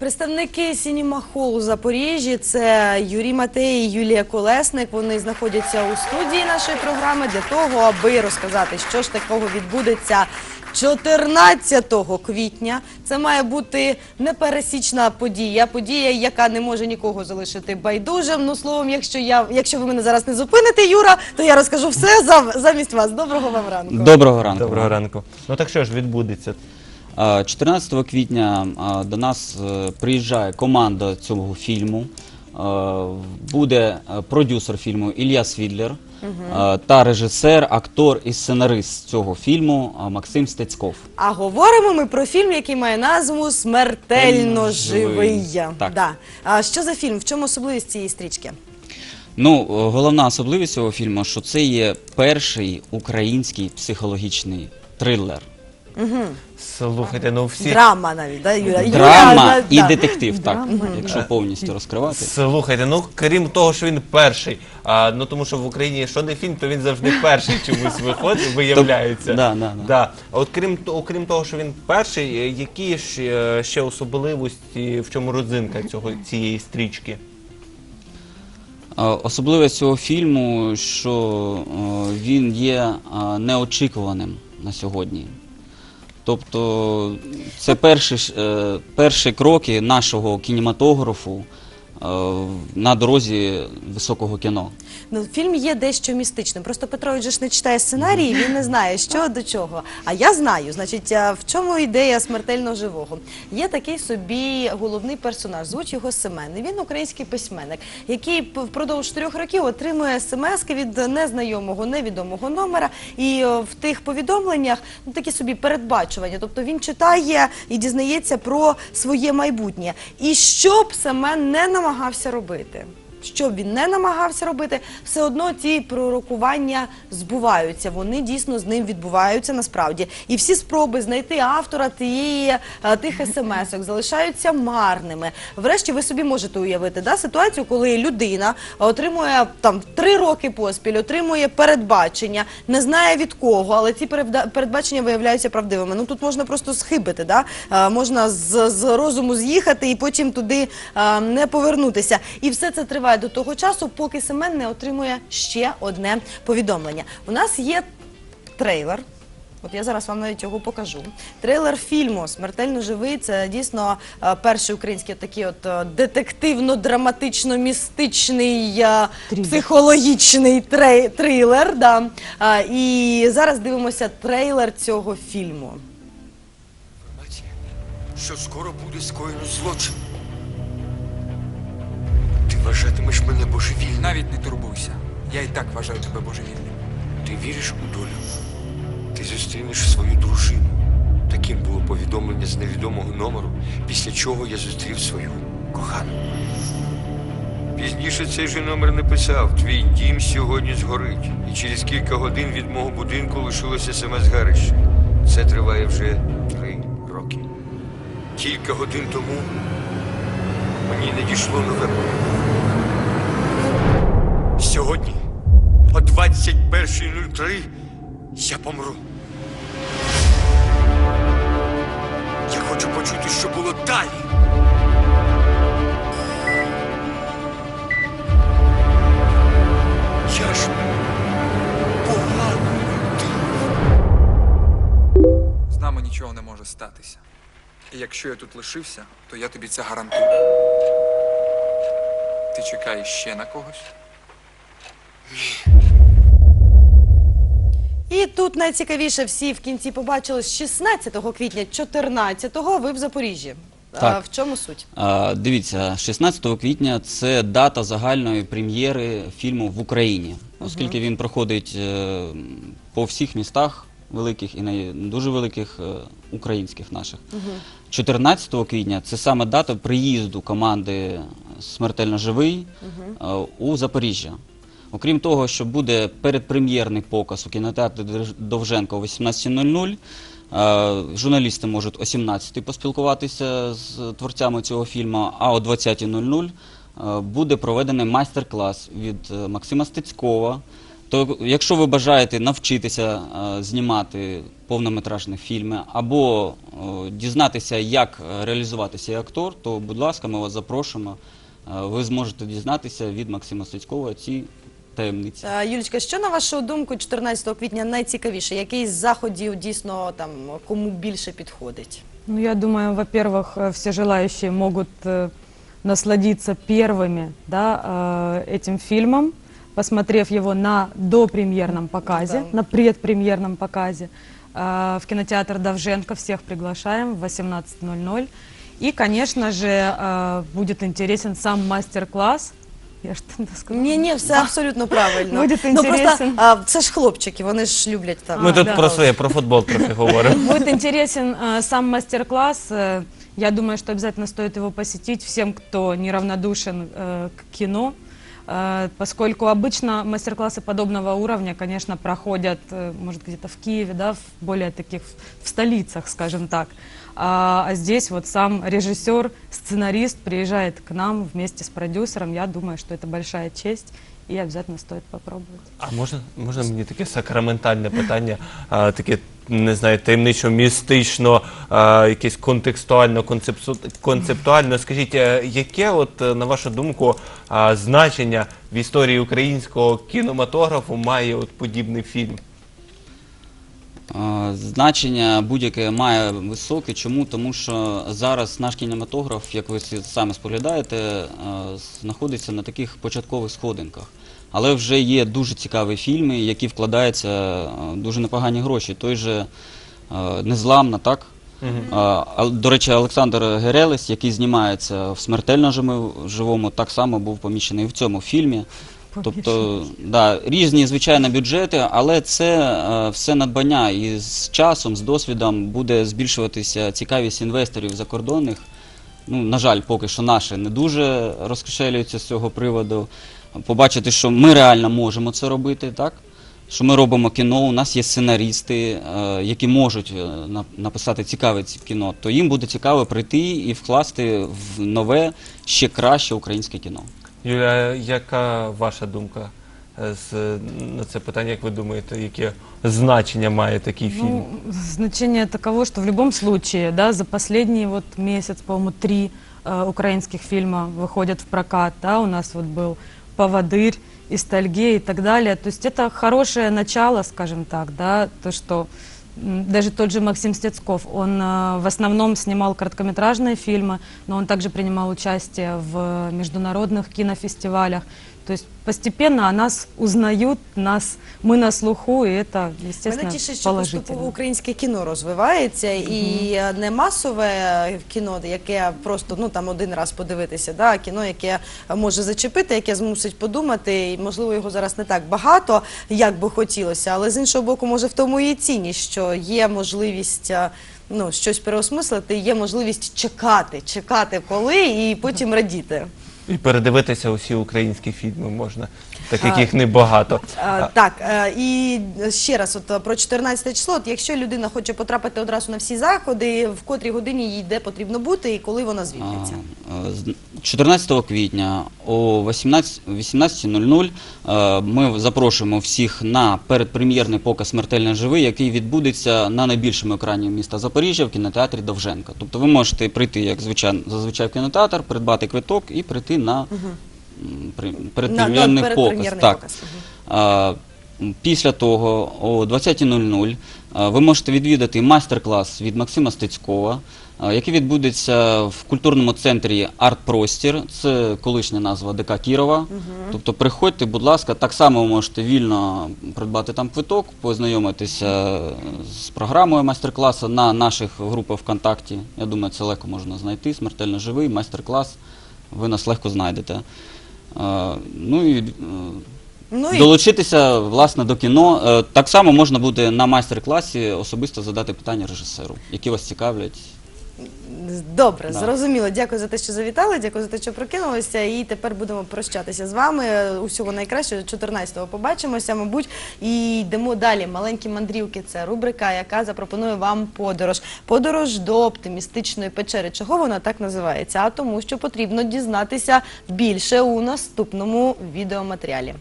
Представники Сініма Холл у Запоріжжі це Юрій Матей і Юлія Колесник. Вони знаходяться у студії нашої програми для того, аби розказати, що ж такого відбудеться 14 квітня. Це має бути непересічна подія, подія, яка не може нікого залишити байдужим. Ну словом, якщо я, якщо ви мене зараз не зупините, Юра, то я розкажу все замість вас. Доброго вам ранку. Доброго ранку. Доброго ранку. Ну так що ж відбудеться? А, 14 квітня до нас е, приїжджає команда цього фільму. Е, Буде е, продюсер фільму Ілля Свідлер та режисер, актор і сценарист цього фільму Максим Стецьков. А говоримо ми про фільм, який має назву Смертельно живий. Живий. Так. Да. А що за фільм? В чому особливість цієї стрічки? Ну, головна особливість цього фільму, що це є перший український психологічний трилер. Слухайте, ну всі Драма навіть, да, Юля? Драма і да. детектив, так, якщо повністю розкривати. слухайте, ну крім того, що він перший. А, ну тому що в Україні що не фільм, то він завжди перший чомусь виходить, виявляється. Да, да, да. Да. А от крім то- окрім того, що він перший, е, які ж е, ще особливості, в чому родзинка цього цієї стрічки? Е, Особливість цього фільму, що е, він є е, неочікуваним на сьогодні. Тобто це перші, е, перші кроки нашого кінематографу на дорозі високого кіно. Ну, фільм є дещо містичним. Просто Петрович же ж не читає сценарій, він не знає, що до чого. А я знаю, значить, а, в чому ідея смертельно живого. Є такий собі головний персонаж, звуть його Семен. І Він український письменник, який впродовж трьох років отримує смс від незнайомого, невідомого номера. І в тих повідомленнях ну, такі собі передбачування. Тобто він читає і дізнається про своє майбутнє. І що б Семен не намагався робити. Що б він не намагався робити, все одно ці пророкування збуваються. Вони дійсно з ним відбуваються насправді. І всі спроби знайти автора тієї е, тих смс-ок залишаються марними. Врешті ви собі можете уявити да, ситуацію, коли людина отримує там три роки поспіль, отримує передбачення, не знає від кого, але ці передбачення виявляються правдивими. Ну тут можна просто схибити, да? Е, можна з, з розуму з'їхати і потім туди е, не повернутися. І все це триває до того часу, поки Семен не отримує ще одне повідомлення. У нас є трейлер. От я зараз вам навіть його покажу. Трейлер фільму Смертельно живий. Це дійсно е, перший український такий от е, детективно-драматично-містичний е, психологічний трей- трилер. Да. І зараз дивимося трейлер цього фільму. інформація, що скоро буде скоєно злочин. Ти вважатимеш мене божевільним. Навіть не турбуйся. Я і так вважаю тебе божевільним. Ти віриш у долю. Ти зустрінеш свою дружину. Таким було повідомлення з невідомого номеру, після чого я зустрів свою кохану. Пізніше цей же номер написав: Твій дім сьогодні згорить, і через кілька годин від мого будинку лишилося смс-гарище. Це триває вже три роки. Кілька годин тому мені надійшло нове повідомлення. Сьогодні о 21.03 я помру. Я хочу почути, що було далі. Я ж людина. З нами нічого не може статися. І якщо я тут лишився, то я тобі це гарантую. Ти чекаєш ще на когось? І тут найцікавіше всі в кінці побачили з 16 квітня, 14-го ви в Запоріжжі. Так. А, в чому суть? А, Дивіться, 16 квітня це дата загальної прем'єри фільму в Україні, оскільки він проходить е, по всіх містах великих і не дуже великих е, українських наших. 14 квітня це саме дата приїзду команди Смертельно живий е, у Запоріжжя. Окрім того, що буде передпрем'єрний показ у кінотеатрі Довженка о 18.00, е, журналісти можуть о 17.00 поспілкуватися з творцями цього фільму, а о 20.00 е, буде проведений майстер-клас від е, Максима Стецькова То якщо ви бажаєте навчитися знімати повнометражні фільми або дізнатися, як реалізуватися як актор, то будь ласка, ми вас запрошуємо. Ви зможете дізнатися від Максима Стецького ці таємниці. Е, Юлічка, що на вашу думку 14 квітня найцікавіше? Який з заходів дійсно там кому більше підходить? Ну, я думаю, во-первых, э, все желающие могут э, насладиться первыми да, э, этим фильмом, посмотрев его на допремьерном показе, Да. на предпремьерном показе. Э, В кинотеатр Давженко всех приглашаем в 18.00. И, конечно же, э, будет интересен сам мастер-класс. Я что-то сказала? Ні, ні, все абсолютно правильно. Буде ну просто інтересно. а, це ж хлопчики, вони ж люблять там. Ми тут да. про своє, про футбол трохи говоримо. Будет интересен э, сам мастер-класс. Э, я думаю, что обязательно стоит его посетить всем, кто неравнодушен э, к кино. Э, поскольку обычно мастер-классы подобного уровня, конечно, проходят, э, может, где-то в Киеве, да, в более таких, в столицах, скажем так. А, а здесь вот сам режиссер, сценарист приезжает к нам вместе с продюсером. Я думаю, что это большая честь и обязательно стоит попробовать. А можна, можна мені таке сакраментальне питання, а, таке, не знаю, таємничо, містично, а, якесь контекстуально, концептуально. Скажіть, е, яке, от, е, на вашу думку, значення в історії українського кінематографу має от подібний фільм? Е, Значення будь-яке має високе. Чому? Тому що зараз наш кінематограф, як ви всі самі споглядаєте, е, знаходиться на таких початкових сходинках. Але вже є дуже цікаві фільми, які вкладаються е, дуже непогані гроші. Той же е, Незламна, так? А, До речі, Олександр Герелес, який знімається в смертельно живому- так само був помічений і в цьому фільмі. Тобто, да, різні, звичайно, бюджети, але це е, все надбання. І з часом, з досвідом буде збільшуватися цікавість інвесторів закордонних. Ну, на жаль, поки що наші не дуже розкошелюються з цього приводу Побачити, що ми реально можемо це робити, так? Що ми робимо кіно, у нас є сценарісти, е, які можуть е, на- написати цікаве ці- кіно, то їм буде цікаво прийти і вкласти в нове, ще краще українське кіно. Юля, яка ваша думка е, з, на це питання, як ви думаєте, яке значення має такий фільм? Ну, значение таково, что в любом случае, да, за последний вот месяц, по-моему, три э, украинских фильма выходят в прокат, да, у нас вот был «Поводырь», «Истальге» и так далее. То есть это хорошее начало, скажем так, да, то, что даже тот же Максим Стецков, он э, в основном снимал короткометражные фильмы, но он также принимал участие в международных кинофестивалях. То есть постепенно о нас узнают, нас, мы на слуху, и это, естественно, Мене тішить, що поступово положительно. українське кіно розвивається і е, не масове кіно, яке просто ну там один раз подивитися, да, а кіно, яке може зачепити, яке змусить подумати, і можливо його зараз не так багато, як би хотілося, але з іншого боку, може в тому і цінність, що є можливість. е, Ну, щось переосмислити, є можливість чекати, чекати коли і потім радіти. І передивитися усі українські фільми можна, так як їх небагато. А, так, е, і ще раз, от про 14 число. От якщо людина хоче потрапити одразу на всі заходи, в котрій годині їй де потрібно бути і коли вона звільниться. А, 14 квітня о 18 18.00 е, ми запрошуємо всіх на передпрем'єрний показ «Смертельно живий», який відбудеться на найбільшому екрані міста Запоріжжя в кінотеатрі Довженка. Тобто ви можете прийти, як звичайно, зазвичай в кінотеатр, придбати квиток і прийти на передпрем'єрний показ. Так. м, Після того о 20.00 а, ви можете відвідати майстер-клас від Максима Стецькова, який відбудеться в культурному центрі Арт-Простір. Це колишня назва ДК Кірова. Тобто приходьте, будь ласка, так само можете вільно придбати там квиток, познайомитися з програмою майстер-класу на наших групах ВКонтакті. Я думаю, це легко можна знайти. Смертельно живий, майстер-клас. Ви нас легко знайдете. Ну і е, Ну і Долучитися власне до кіно. Е, Так само можна буде на майстер-класі особисто задати питання режисеру, які вас цікавлять. добре, Да. зрозуміло. Дякую за те, що завітали. Дякую за те, що прокинулися. І тепер будемо прощатися з вами. Усього найкращого. 14-го побачимося, мабуть, і йдемо далі. Маленькі мандрівки. Це рубрика, яка запропонує вам подорож. Подорож до оптимістичної печери. Чого вона так називається? А тому, що потрібно дізнатися більше у наступному відеоматеріалі.